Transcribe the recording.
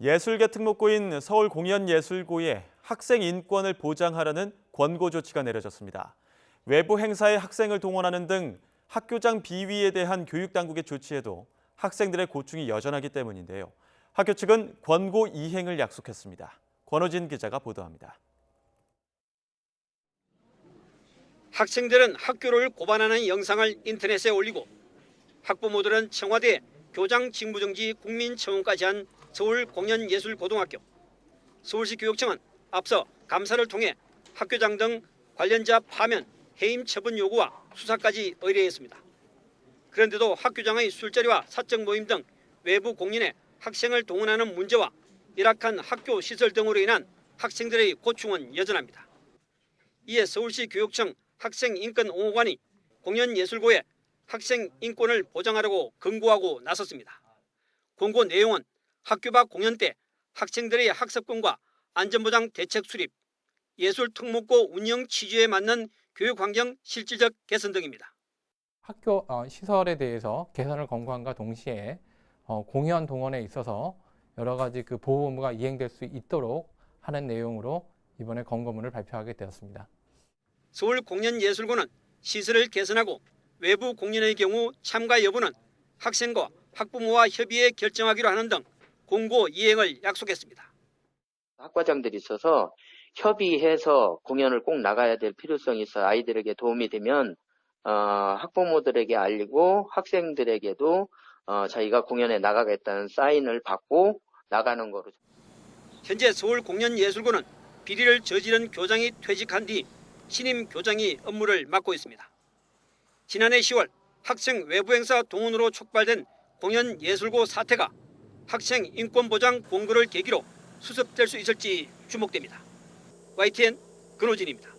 예술계 특목고인 서울공연예술고에 학생 인권을 보장하라는 권고 조치가 내려졌습니다. 외부 행사에 학생을 동원하는 등 학교장 비위에 대한 교육당국의 조치에도 학생들의 고충이 여전하기 때문인데요. 학교 측은 권고 이행을 약속했습니다. 권호진 기자가 보도합니다. 학생들은 학교를 고반하는 영상을 인터넷에 올리고 학부모들은 청와대 교장 직무정지 국민청원까지 한 서울공연예술고등학교 서울시 교육청은 앞서 감사를 통해 학교장 등 관련자 파면, 해임 처분 요구와 수사까지 의뢰했습니다. 그런데도 학교장의 술자리와 사적 모임 등 외부 공연에 학생을 동원하는 문제와 열악한 학교 시설 등으로 인한 학생들의 고충은 여전합니다. 이에 서울시 교육청 학생인권옹호관이 공연예술고에 학생 인권을 보장하려고 권고하고 나섰습니다. 권고 내용은 학교 밖 공연 때 학생들의 학습권과 안전보장 대책 수립, 예술 특목고 운영 취지에 맞는 교육 환경 실질적 개선 등입니다. 학교 어, 시설에 대해서 개선을 권고함과 동시에 어, 공연 동원에 있어서 여러 가지 그 보호 의무가 이행될 수 있도록 하는 내용으로 이번에 권고문을 발표하게 되었습니다. 서울 공연예술고는 시설을 개선하고 외부 공연의 경우 참가 여부는 학생과 학부모와 협의해 결정하기로 하는 등 공고 이행을 약속했습니다. 학과장들이 있어서 협의해서 공연을 꼭 나가야 될 필요성이 있어 아이들에게 도움이 되면 어, 학부모들에게 알리고 학생들에게도 어, 저희가 공연에 나가겠다는 사인을 받고 나가는 거로 현재 서울 공연예술고는 비리를 저지른 교장이 퇴직한 뒤 신임 교장이 업무를 맡고 있습니다. 지난해 10월 학생 외부 행사 동원으로 촉발된 공연예술고 사태가 학생 인권 보장 공고를 계기로 수습될 수 있을지 주목됩니다. YTN 근호진입니다.